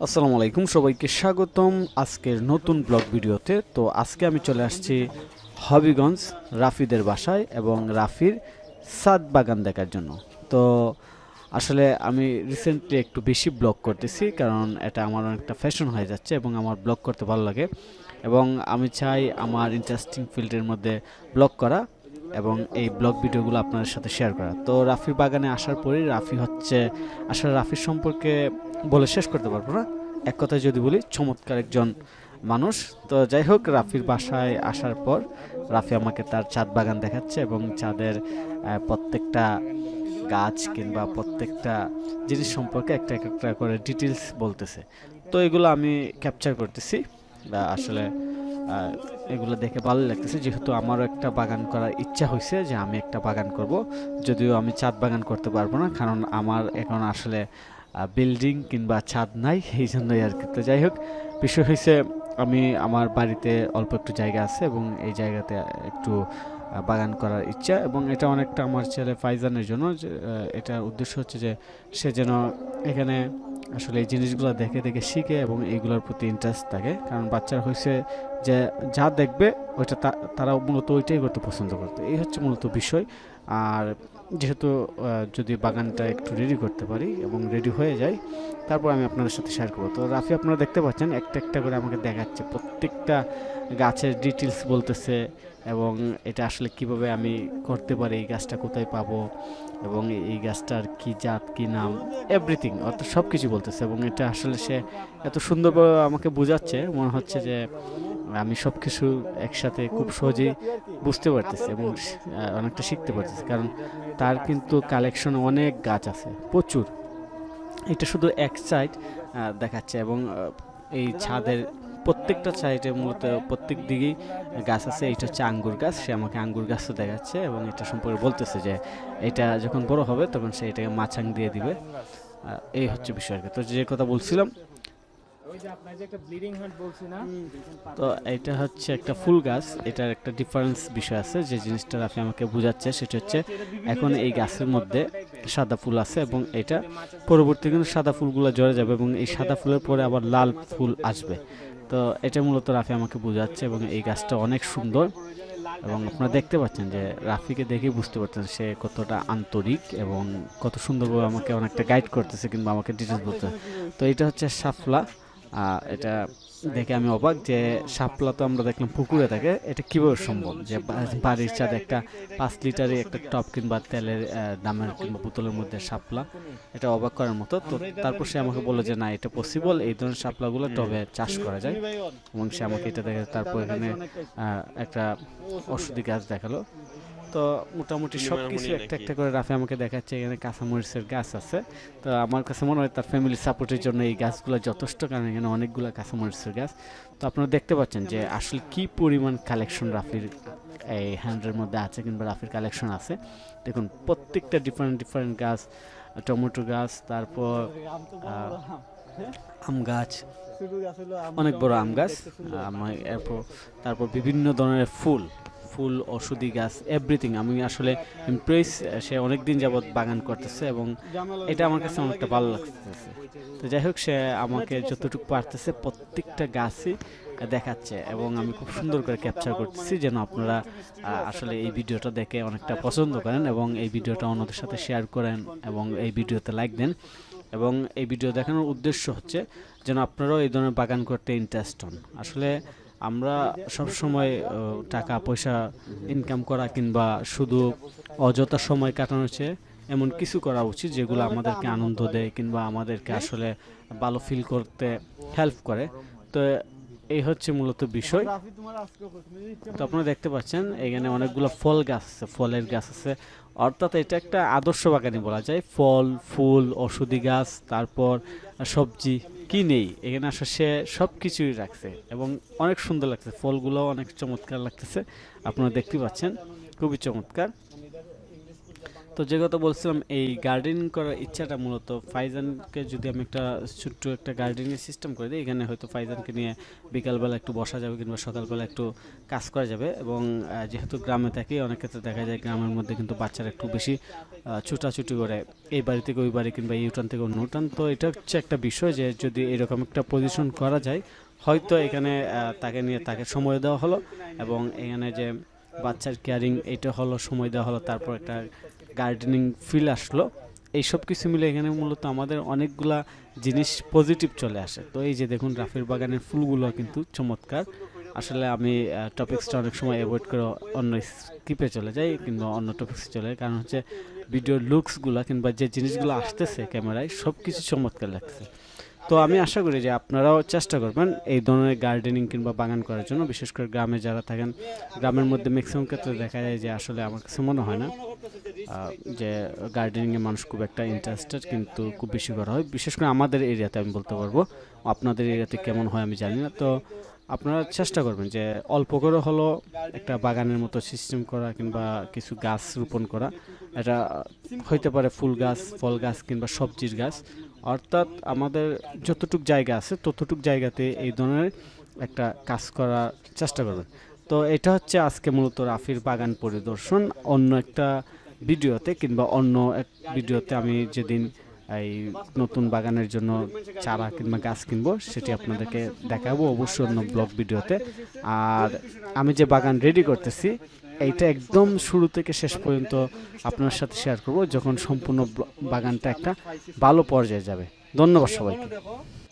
আসসালামু আলাইকুম, সবাইকে স্বাগতম আজকের নতুন ব্লগ ভিডিওতে। তো আজকে আমি চলে আসছি হবিগঞ্জ রাফিদের বাসায় এবং রাফির সাদ বাগান দেখার জন্য। তো আসলে আমি রিসেন্টলি একটু বেশি ব্লগ করতেছি কারণ এটা আমার অনেকটা ফ্যাশন হয়ে যাচ্ছে এবং আমার ব্লগ করতে ভালো লাগে। এবং আমি চাই আমার ইন্টারেস্টিং ফিল্ডের মধ্যে ব্লগ করা। এবং এই ব্লগ ভিডিওগুলো আপনাদের সাথে শেয়ার করা। তো রাফির বাগানে আসার পরেই রাফি হচ্ছে, আসলে রাফির সম্পর্কে বলে শেষ করতে পারব না। এক কথায় যদি বলি, চমৎকার একজন মানুষ। তো যাই হোক, রাফির বাসায় আসার পর রাফি আমাকে তার চাঁদ বাগান দেখাচ্ছে এবং চাঁদের প্রত্যেকটা গাছ কিংবা প্রত্যেকটা জিনিস সম্পর্কে একটা এক একটা করে ডিটেলস বলতেছে। তো এগুলো আমি ক্যাপচার করতেছি। আসলে এগুলো দেখে ভালো লাগতেছে। যেহেতু আমারও একটা বাগান করার ইচ্ছা হয়েছে যে আমি একটা বাগান করব। যদিও আমি ছাদ বাগান করতে পারব না, কারণ আমার এখন আসলে বিল্ডিং কিংবা ছাদ নাই, এই জন্যই আর কি। তো যাই হোক, বিষয় হয়েছে আমি আমার বাড়িতে অল্প একটু জায়গা আছে এবং এই জায়গাতে একটু বাগান করার ইচ্ছা এবং এটা অনেকটা আমার ছেলে ফাইজানের জন্য এটার উদ্দেশ্য হচ্ছে যে, সে যেন এখানে আসলে এই জিনিসগুলো দেখে দেখে শিখে এবং এইগুলোর প্রতি ইন্টারেস্ট থাকে। কারণ বাচ্চারা হয়েছে যে যা দেখবে, ওইটা তারা মূলত ওইটাই করতে পছন্দ করতো। এই হচ্ছে মূলত বিষয়। আর যেহেতু যদি বাগানটা একটু রেডি করতে পারি এবং রেডি হয়ে যায়, তারপর আমি আপনাদের সাথে শেয়ার করব। তো রাফি, আপনারা দেখতে পাচ্ছেন, একটা একটা করে আমাকে দেখাচ্ছে। প্রত্যেকটা গাছের ডিটেলস বলতেছে এবং এটা আসলে কীভাবে আমি করতে পারি, এই গাছটা কোথায় পাবো এবং এই গাছটার কি জাত, কি নাম এভরিথিং অর্থাৎ সব কিছু বলতেছে এবং এটা আসলে সে এত সুন্দরভাবে আমাকে বোঝাচ্ছে। মনে হচ্ছে যে আমি সব কিছু একসাথে খুব সহজেই বুঝতে পারতেছি এবং অনেকটা শিখতে পারতেছি। কারণ তার কিন্তু কালেকশন অনেক গাছ আছে, প্রচুর। এটা শুধু এক সাইড দেখাচ্ছে এবং এই ছাদের প্রত্যেকটা সাইডে মূলত প্রত্যেক দিকেই গাছ আছে। এটা হচ্ছে আঙ্গুর গাছ, সে আমাকে আঙ্গুর গাছও দেখাচ্ছে এবং এটা সম্পর্কে বলতেছে যে এটা যখন বড় হবে তখন সে এটাকে মাছাং দিয়ে দিবে। এই হচ্ছে বিষয় আর কি। তো যে কথা বলছিলাম তো এটা হচ্ছে একটা ফুল গাছ। এটার একটা ডিফারেন্স বিষয় আছে। যে জিনিসটা আপনি আমাকে বোঝাচ্ছে সেটা হচ্ছে এখন এই গাছের মধ্যে সাদা ফুল আছে এবং এটা পরবর্তী কিন্তু সাদা ফুলগুলো জড়ে যাবে এবং এই সাদা ফুলের পরে আবার লাল ফুল আসবে। তো এটা মূলত রাফি আমাকে বোঝাচ্ছে এবং এই গাছটা অনেক সুন্দর এবং আপনারা দেখতে পাচ্ছেন যে রাফিকে দেখে বুঝতে পারছেন সে কতটা আন্তরিক এবং কত সুন্দরভাবে আমাকে অনেকটা গাইড করতেছে কিংবা আমাকে ডিটেলস বলতে তো এটা হচ্ছে সাফলা এটা দেখে আমি অবাক যে শাপলা তো আমরা দেখলাম পুকুরে থাকে। এটা কীভাবে সম্ভব? যে বাড়ির ছাদে একটা পাঁচ লিটারের একটা টপ কিংবা তেলের দামের কিংবা বোতলের মধ্যে শাপলা, এটা অবাক করার মতো। তো তারপর সে আমাকে বলল যে, না, এটা পসিবল এই ধরনের শাপলাগুলো টবে চাষ করা যায়। এবং সে আমাকে এটা দেখে তারপর এখানে একটা ওষুধি গাছ দেখাল। তো মোটামুটি সব কিছু একটা একটা করে রাফে আমাকে দেখাচ্ছে এখানে কাঁচামরিচের গাছ আছে। তো আমার কাছে মনে হয় তার ফ্যামিলি সাপোর্টের জন্য এই গাছগুলো যথেষ্ট কারণ এখানে অনেকগুলো কাঁচামরিচের গাছ। তো আপনারা দেখতে পাচ্ছেন যে আসলে কি পরিমাণ কালেকশন রাফির এই হ্যান্ডের মধ্যে আছে কিংবা রাফির কালেকশন আছে। দেখুন প্রত্যেকটা ডিফারেন্ট ডিফারেন্ট গাছ টমেটো গাছ তারপর আম গাছ অনেক বড় আম গাছ তারপর বিভিন্ন ধরনের ফুল। ফুল, ওষুধি গাছ এভরিথিং আমি আসলে ইমপ্রেস সে অনেক দিন যাবৎ বাগান করতেছে এবং এটা আমার কাছে অনেকটা ভালো লাগতেছে। তো যাই হোক, সে আমাকে যতটুকু পারতেছে প্রত্যেকটা গাছই দেখাচ্ছে এবং আমি খুব সুন্দর করে ক্যাপচার করতেছি যেন আপনারা আসলে এই ভিডিওটা দেখে অনেকটা পছন্দ করেন এবং এই ভিডিওটা অন্যদের সাথে শেয়ার করেন এবং এই ভিডিওতে লাইক দেন। এবং এই ভিডিও দেখানোর উদ্দেশ্য হচ্ছে যেন আপনারাও এই ধরনের বাগান করতে ইন্টারেস্ট হন। আসলে আমরা সব সময় টাকা পয়সা ইনকাম করা কিংবা শুধু অযথা সময় কাটানো চেয়ে এমন কিছু করা উচিত যেগুলো আমাদেরকে আনন্দ দেয় কিংবা আমাদেরকে আসলে ভালো ফিল করতে হেল্প করে। তো এই হচ্ছে মূলত বিষয়। তো আপনারা দেখতে পাচ্ছেন, এখানে অনেকগুলো ফল গাছ আছে, ফলের গাছ আছে। অর্থাৎ এটা একটা আদর্শ বাগানই বলা যায়। ফল, ফুল, ওষুধি গাছ, তারপর সবজি, কি নেই? এখানে আসলে সে সব কিছুই রাখছে এবং অনেক সুন্দর লাগছে। ফলগুলো অনেক চমৎকার লাগতেছে। আপনারা দেখতে পাচ্ছেন, খুবই চমৎকার। তো যে কথা বলছিলাম, এই গার্ডেনিং করার ইচ্ছাটা মূলত ফাইজানকে যদি আমি একটা ছোট্ট একটা গার্ডেনিং সিস্টেম করে দিই, এখানে হয়তো ফাইজানকে নিয়ে বিকালবেলা একটু বসা যাবে কিংবা সকালবেলা একটু কাজ করা যাবে এবং যেহেতু গ্রামে থাকি, অনেক ক্ষেত্রে দেখা যায় গ্রামের মধ্যে কিন্তু বাচ্চারা একটু বেশি ছুটাছুটি করে। এই বাড়ি থেকে ওই বাড়ি কিংবা এই উঠান থেকে অন্য উঠান। তো এটা হচ্ছে একটা বিষয় যে যদি এরকম একটা পজিশন করা যায়, হয়তো এখানে তাকে নিয়ে তাকে সময় দেওয়া হলো এবং এখানে যে বাচ্চার কেয়ারিং এটা হলো, সময় দেওয়া হলো, তারপর একটা গার্ডেনিং ফিল আসলো। এই সব কিছু মিলে এখানে মূলত আমাদের অনেকগুলা জিনিস পজিটিভ চলে আসে। তো এই যে দেখুন, রাফির বাগানের ফুলগুলো কিন্তু চমৎকার। আসলে আমি টপিক্সটা অনেক সময় অ্যাভয়েড করে অন্য স্কিপে চলে যাই কিংবা অন্য টপিক্সে চলে যাই। কারণ হচ্ছে ভিডিওর লুকসগুলো কিংবা যে জিনিসগুলো আসতেছে ক্যামেরায় সব কিছু চমৎকার লাগছে তো আমি আশা করি যে আপনারাও চেষ্টা করবেন এই ধরনের গার্ডেনিং কিংবা বাগান করার জন্য। বিশেষ করে গ্রামে যারা থাকেন, গ্রামের মধ্যে ম্যাক্সিমাম ক্ষেত্রে দেখা যায় যে আসলে আমার কাছে মনে হয় না। যে গার্ডেনিংয়ে মানুষ খুব একটা ইন্টারেস্টেড কিন্তু খুব বেশি করা হয়। বিশেষ করে আমাদের এরিয়াতে আমি বলতে পারব, আপনাদের এরিয়াতে কেমন হয় আমি জানি না। তো আপনারা চেষ্টা করবেন যে অল্প করে হলো একটা বাগানের মতো সিস্টেম করা কিংবা কিছু গাছ রোপণ করা। এটা হইতে পারে ফুল গাছ, ফল গাছ কিংবা সবজির গাছ। অর্থাৎ আমাদের যতটুক জায়গা আছে, ততটুক জায়গাতে এই ধরনের একটা কাজ করার চেষ্টা করবেন। তো এটা হচ্ছে আজকে মূলত রাফির বাগান পরিদর্শন। অন্য একটা ভিডিওতে কিংবা অন্য এক ভিডিওতে আমি যেদিন এই নতুন বাগানের জন্য চারা কিংবা গাছ কিনবো, সেটি আপনাদেরকে দেখাবো অবশ্যই অন্য ব্লগ ভিডিওতে। আর আমি যে বাগান রেডি করতেছি, এইটা একদম শুরু থেকে শেষ পর্যন্ত আপনার সাথে শেয়ার করব, যখন সম্পূর্ণ বাগানটা একটা ভালো পর্যায়ে যাবে। ধন্যবাদ সবাইকে।